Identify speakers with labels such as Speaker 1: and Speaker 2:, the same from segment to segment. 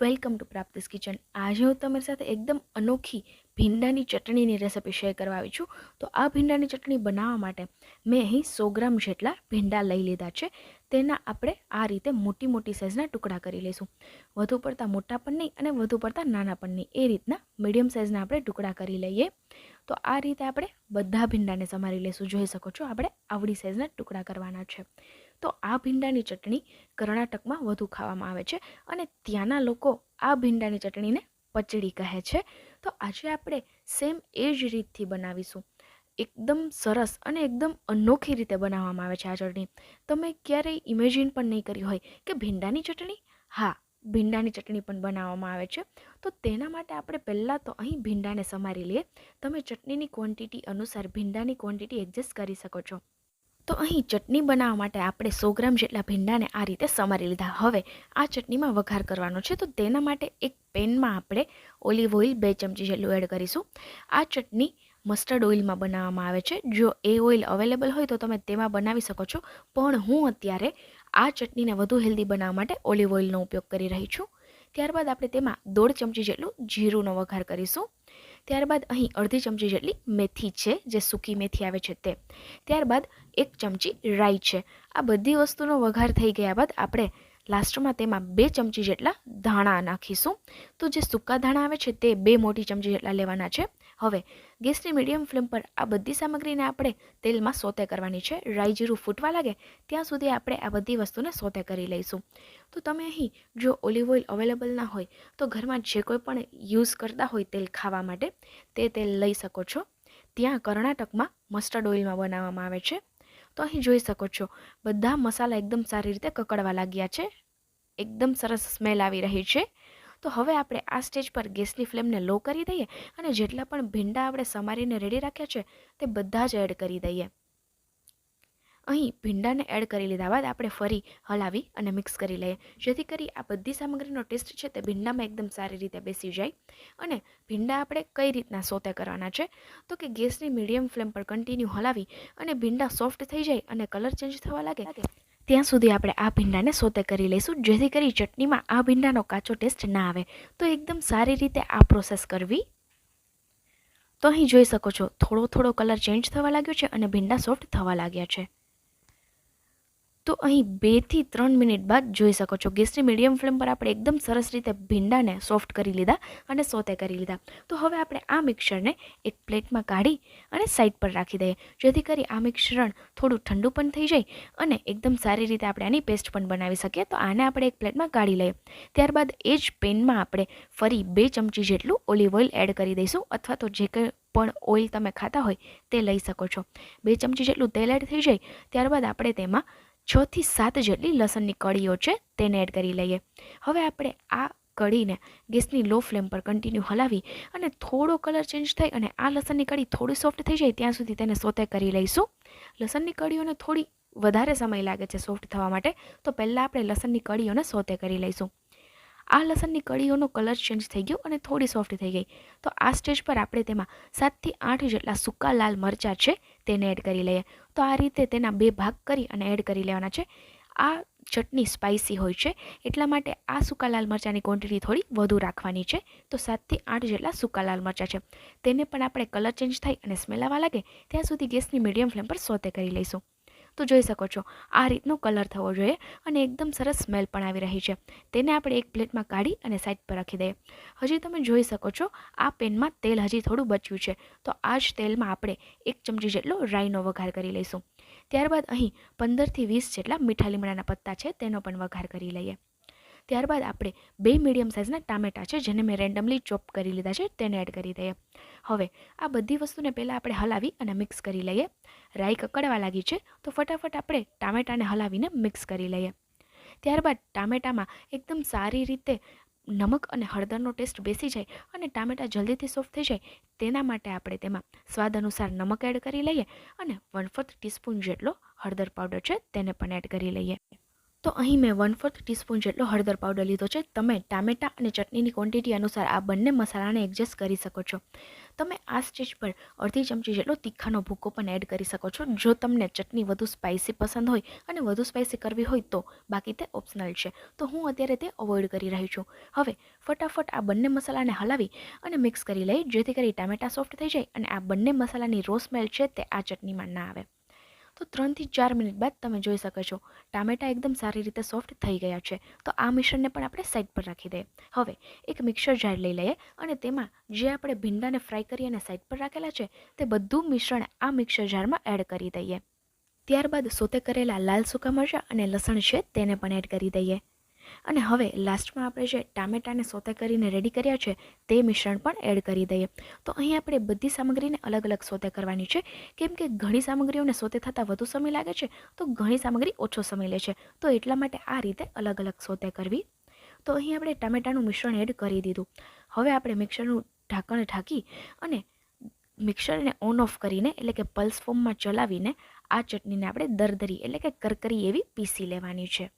Speaker 1: Welcome to પ્રાપ્તિસ kitchen. આજે હું તમારી સાથે એકદમ અનોખી ભીંડાની ચટણીની રેસિપી શેર કરવા આવી છું. તો આ ભીંડાની ચટણી બનાવવા માટે મેં અહીં સો ગ્રામ જેટલા ભીંડા લઈ લીધા છે. તેના આપણે આ રીતે મોટી મોટી સાઇઝના ટુકડા કરી લઈશું. વધુ પડતા મોટા પણ નહીં અને વધુ પડતા નાના પણ નહીં. એ રીતના મીડિયમ સાઇઝના આપણે ટુકડા કરી લઈએ. તો આ રીતે આપણે બધા ભીંડાને સમારી લઈશું. જોઈ શકો છો, આપણે આવડી સાઇઝના ટુકડા કરવાના છે. તો આ ભીંડાની ચટણી કર્ણાટકમાં વધુ ખાવામાં આવે છે અને ત્યાંના લોકો આ ભીંડાની ચટણીને પચડી કહે છે. તો આજે આપણે સેમ એ જ રીતથી બનાવીશું. એકદમ સરસ અને એકદમ અનોખી રીતે બનાવવામાં આવે છે આ ચટણી. તમે ક્યારેય ઇમેજિન પણ નહીં કર્યું હોય કે ભીંડાની ચટણી? હા, ભીંડાની ચટણી પણ બનાવવામાં આવે છે. તો તેના માટે આપણે પહેલાં તો અહીં ભીંડાને સમારી લઈએ. તમે ચટણીની ક્વોન્ટિટી અનુસાર ભીંડાની ક્વોન્ટિટી એડજસ્ટ કરી શકો છો. તો અહીં ચટણી બનાવવા માટે આપણે સો ગ્રામ જેટલા ભીંડાને આ રીતે સમારી લીધા. હવે આ ચટણીમાં વઘાર કરવાનો છે, તો તેના માટે એક પેનમાં આપણે ઓલિવ ઓઇલ બે ચમચી જેટલું એડ કરીશું. આ ચટણી મસ્ટર્ડ ઓઇલમાં બનાવવામાં આવે છે. જો એ ઓઇલ અવેલેબલ હોય તો તમે તેમાં બનાવી શકો છો. પણ હું અત્યારે આ ચટણીને વધુ હેલ્ધી બનાવવા માટે ઓલિવ ઓઇલનો ઉપયોગ કરી રહી છું. ત્યારબાદ આપણે તેમાં દોઢ ચમચી જેટલું જીરુંનો વઘાર કરીશું. ત્યારબાદ અહીં અડધી ચમચી જેટલી મેથી છે, જે સૂકી મેથી આવે છે તે. ત્યારબાદ એક ચમચી રાઈ છે. આ બધી વસ્તુનો વઘાર થઈ ગયા બાદ આપણે લાસ્ટમાં તેમાં બે ચમચી જેટલા ધાણા નાખીશું. તો જે સૂકા ધાણા આવે છે તે બે મોટી ચમચી જેટલા લેવાના છે. હવે, ગેસની મીડિયમ ફ્લેમ પર આ બધી સામગ્રીને આપણે તેલમાં સોતે કરવાની છે. રાઈ જીરું ફૂટવા લાગે, ત્યાં સુધી આપણે આ બધી વસ્તુને સોતે કરી લઈશું. તો તમે અહીં, જો ઓલિવ ઓઇલ અવેલેબલ ના હોય, તો ઘરમાં જે કોઈ પણ યુઝ કરતા હોય તેલ ખાવા માટે, તે તેલ લઈ શકો છો. ત્યાં કર્ણાટકમાં મસ્ટર્ડ ઓઇલમાં બનાવવામાં આવે છે. તો અહીં જોઈ શકો છો, બધા મસાલા એકદમ સારી રીતે કકડવા લાગ્યા છે. એકદમ સરસ સ્મેલ આવી રહી છે. તો હવે આપણે આ સ્ટેજ પર ગેસની ફ્લેમને લો કરી દઈએ અને જેટલા પણ ભીંડા આપણે સમારીને રેડી રાખ્યા છે, તે બધા જ એડ કરી દઈએ. અહીં ભીંડાને એડ કરી લીધા બાદ આપણે ફરી હલાવી અને મિક્સ કરી લઈએ. જેથી કરી આ બધી સામગ્રીનો ટેસ્ટ છે તે ભીંડામાં એકદમ સારી રીતે બેસી જાય. અને ભીંડા આપણે કઈ રીતના સોતે કરવાના છે? તો કે ગેસની મીડિયમ ફ્લેમ પર કન્ટિન્યુ હલાવી અને ભીંડા સોફ્ટ થઈ જાય અને કલર ચેન્જ થવા લાગે ત્યાં સુધી આપણે આ ભીંડાને સોતે કરી લઈશું, જેથી કરી ચટણીમાં આ ભીંડાનો કાચો ટેસ્ટ ના આવે. તો એકદમ સારી રીતે આ પ્રોસેસ કરવી. તો અહીં જોઈ શકો છો, થોડો થોડો કલર ચેન્જ થવા લાગ્યો છે અને ભીંડા સોફ્ટ થવા લાગ્યા છે. તો અહીં બેથી ત્રણ મિનિટ બાદ જોઈ શકો છો. ગેસની મીડિયમ ફ્લેમ પર આપણે એકદમ સરસ રીતે ભીંડાને સોફ્ટ કરી લીધા અને સોતે કરી લીધા. તો હવે આપણે આ મિક્સરને એક પ્લેટમાં કાઢી અને સાઈડ પર રાખી દઈએ. જેથી કરી આ મિશ્રણ થોડું ઠંડુ પણ થઈ જાય અને એકદમ સારી રીતે આપણે આની પેસ્ટ પણ બનાવી શકીએ. તો આને આપણે એક પ્લેટમાં કાઢી લઈએ. ત્યારબાદ એ જ પેનમાં આપણે ફરી બે ચમચી જેટલું ઓલિવ ઓઇલ એડ કરી દઈશું અથવા તો જે કંઈ પણ ઓઇલ તમે ખાતા હોય તે લઈ શકો છો. બે ચમચી જેટલું તેલ એડ થઈ જાય. ત્યારબાદ આપણે તેમાં છથી સાત જેટલી લસણની કળીઓ છે તેને એડ કરી લઈએ. હવે આપણે આ કઢીને ગેસની લો ફ્લેમ પર કન્ટિન્યુ હલાવી અને થોડો કલર ચેન્જ થાય અને આ લસણની કઢી થોડી સોફ્ટ થઈ જાય ત્યાં સુધી તેને સોતે કરી લઈશું. લસણની કળીઓને થોડી વધારે સમય લાગે છે સોફ્ટ થવા માટે, તો પહેલાં આપણે લસણની કળીઓને સોતે કરી લઈશું. આ લસણની કળીઓનો કલર ચેન્જ થઈ ગયો અને થોડી સોફ્ટ થઈ ગઈ. તો આ સ્ટેજ પર આપણે તેમાં સાતથી આઠ જેટલા સૂકા લાલ મરચાં છે તેને એડ કરી લઈએ. તો આ રીતે તેના બે ભાગ કરી અને એડ કરી લેવાના છે. આ ચટણી સ્પાઇસી હોય છે, એટલા માટે આ સૂકા લાલ મરચાંની ક્વોન્ટિટી થોડી વધુ રાખવાની છે. તો સાતથી આઠ જેટલા સૂકા લાલ મરચાં છે. તેને પણ આપણે કલર ચેન્જ થાય અને સ્મેલ આવવા લાગે, ત્યાં સુધી ગેસની મીડિયમ ફ્લેમ પર સોતે કરી લઈશું. તો જોઈ શકો છો. આ રીતનો કલર થવો જોઈએ અને એકદમ સરસ સ્મેલ પણ આવી રહી છે. તેને આપણે એક પ્લેટમાં કાઢી અને સાઈડ પર રાખી દઈએ. હજી તમે જોઈ શકો છો, આ પેનમાં તેલ હજી થોડું બચ્યું છે. તો આ જ તેલમાં આપણે એક ચમચી જેટલો રાઈનો વઘાર કરી લઈશું. ત્યારબાદ અહીં પંદરથી વીસ જેટલા મીઠા લીમડાના પત્તા છે, તેનો પણ વઘાર કરી લઈએ. ત્યારબાદ આપણે બે મીડિયમ સાઇઝના ટામેટાં છે, જેને મેં રેન્ડમલી ચોપ કરી લીધા છે, તેને એડ કરી દઈએ. હવે આ બધી વસ્તુને પહેલાં આપણે હલાવી અને મિક્સ કરી લઈએ. રાઈ કકડવા લાગી છે, તો ફટાફટ આપણે ટામેટાને હલાવીને મિક્સ કરી લઈએ. ત્યારબાદ ટામેટામાં એકદમ સારી રીતે નમક અને હળદરનો ટેસ્ટ બેસી જાય અને ટામેટાં જલ્દીથી સોફ્ટ થઈ જાય, તેના માટે આપણે તેમાં સ્વાદ અનુસાર નમક એડ કરી લઈએ અને વન ફોર્થ ટીસ્પૂન જેટલો હળદર પાવડર છે, તેને પણ એડ કરી લઈએ. તો અહીં મેં વન ફોર્થ ટીસ્પૂન જેટલો હળદર પાવડર લીધો છે. તમે ટામેટાં અને ચટણીની ક્વોન્ટિટી અનુસાર આ બંને મસાલાને એડજસ્ટ કરી શકો છો. તમે આ સ્ટેજ પર અડધી ચમચી જેટલો તીખાનો ભૂકો પણ એડ કરી શકો છો. જો તમને ચટણી વધુ સ્પાઇસી પસંદ હોય અને વધુ સ્પાઇસી કરવી હોય તો બાકી તે ઓપ્શનલ છે. તો હું અત્યારે તે અવોઇડ કરી રહી છું. હવે ફટાફટ આ બંને મસાલાને હલાવી અને મિક્સ કરી લઈ. જેથી કરી ટામેટાં સોફ્ટ થઈ જાય અને આ બંને મસાલાની રો સ્મેલ છે તે આ ચટણીમાં ના આવે. તો ત્રણથી ચાર મિનિટ બાદ તમે જોઈ શકો છો. ટામેટાં એકદમ સારી રીતે સોફ્ટ થઈ ગયા છે. તો આ મિશ્રણને પણ આપણે સાઈડ પર રાખી દઈએ. હવે એક મિક્સર જાર લઈ લઈએ અને તેમાં જે આપણે ભીંડાને ફ્રાય કરી અને સાઈડ પર રાખેલા છે, તે બધું મિશ્રણ આ મિક્સર જારમાં એડ કરી દઈએ. ત્યારબાદ સોતે કરેલા લાલ સૂકા મરચાં અને લસણ છે, તેને પણ એડ કરી દઈએ. અને હવે લાસ્ટમાં આપણે જે ટામેટાને સોતે કરીને રેડી કર્યા છે, તે મિશ્રણ પણ એડ કરી દઈએ. તો અહીં આપણે બધી સામગ્રીને અલગ અલગ સોતે કરવાની છે. કેમ કે ઘણી સામગ્રીઓને સોતે થતાં વધુ સમય લાગે છે, તો ઘણી સામગ્રી ઓછો સમય લે છે. તો એટલા માટે આ રીતે અલગ અલગ સોતે કરવી. તો અહીં આપણે ટામેટાનું મિશ્રણ એડ કરી દીધું. હવે આપણે મિક્સરનું ઢાંકણ ઢાંકી અને મિક્સરને ઓન ઓફ કરીને, એટલે કે પલ્સ ફોર્મમાં ચલાવીને આ ચટણીને આપણે દરદરી, એટલે કે કરકરી એવી પીસી લેવાની છે.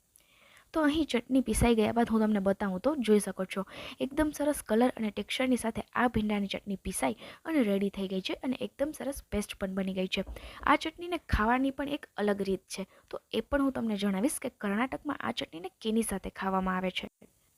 Speaker 1: તો અહીં ચટણી પીસાઈ ગયા બાદ હું તમને બતાવું તો જોઈ શકો છો. એકદમ સરસ કલર અને ટેક્સચરની સાથે આ ભીંડાની ચટણી પીસાઈ અને રેડી થઈ ગઈ છે અને એકદમ સરસ પેસ્ટ પણ બની ગઈ છે. આ ચટણીને ખાવાની પણ એક અલગ રીત છે. તો એ પણ હું તમને જણાવીશ કે કર્ણાટકમાં આ ચટણીને કેની સાથે ખાવામાં આવે છે?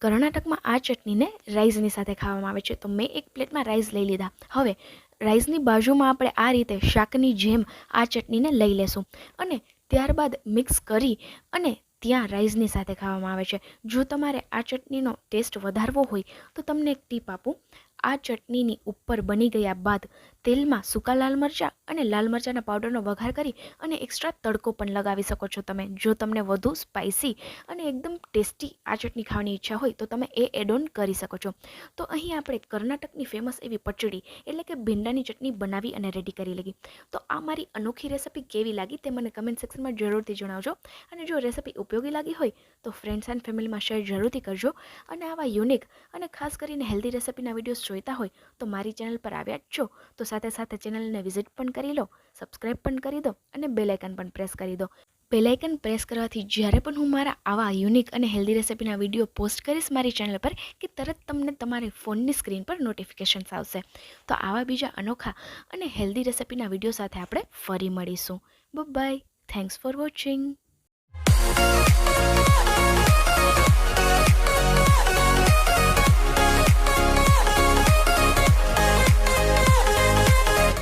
Speaker 1: કર્ણાટકમાં આ ચટણીને રાઈસની સાથે ખાવામાં આવે છે. તો મેં એક પ્લેટમાં રાઈસ લઈ લીધા. હવે રાઈસની બાજુમાં આપણે આ રીતે શાકની જેમ આ ચટણીને લઈ લેશું અને ત્યારબાદ મિક્સ કરી અને ત્યાં રાઈસની સાથે ખાવામાં આવે છે. જો તમારે આ ચટણીનો ટેસ્ટ વધારવો હોય તો તમને એક ટીપ આપું. આ ચટણીની ઉપર બની ગયા બાદ તેલમાં સૂકા લાલ મરચાં અને લાલ મરચાંના પાવડરનો વઘાર કરી અને એક્સ્ટ્રા તડકો પણ લગાવી શકો છો તમે. જો તમને વધુ સ્પાઇસી અને એકદમ ટેસ્ટી આ ચટણી ખાવાની ઈચ્છા હોય તો તમે એ એડ ઓન કરી શકો છો. તો અહીં આપણે કર્ણાટકની ફેમસ એવી પચડી એટલે કે ભીંડાની ચટણી બનાવી અને રેડી કરી લીધી તો આ મારી અનોખી રેસિપી કેવી લાગી તે મને કમેન્ટ સેક્શનમાં જરૂરથી જણાવજો. અને જો રેસિપી ઉપયોગી લાગી હોય તો ફ્રેન્ડ્સ એન્ડ ફેમિલીમાં શેર જરૂરથી કરજો. અને આવા યુનિક અને ખાસ કરીને હેલ્ધી રેસિપીના વિડીયોઝ જોઈતા હોય તો મારી ચેનલ પર આવ્યા જ છો. તો સાથે સાથે ચેનલને વિઝિટ પણ કરી લો સબસ્ક્રાઈબ પણ કરી દો અને બેલાઇકન પણ પ્રેસ કરી દો. બેલાઇકન પ્રેસ કરવાથી જ્યારે પણ હું મારા આવા યુનિક અને હેલ્ધી રેસિપીના વીડિયો પોસ્ટ કરીશ મારી ચેનલ પર કે તરત તમને તમારી ફોનની સ્ક્રીન પર નોટિફિકેશન્સ આવશે. તો આવા બીજા અનોખા અને હેલ્ધી રેસિપીના વીડિયો સાથે આપણે ફરી મળીશું. By thanks for watching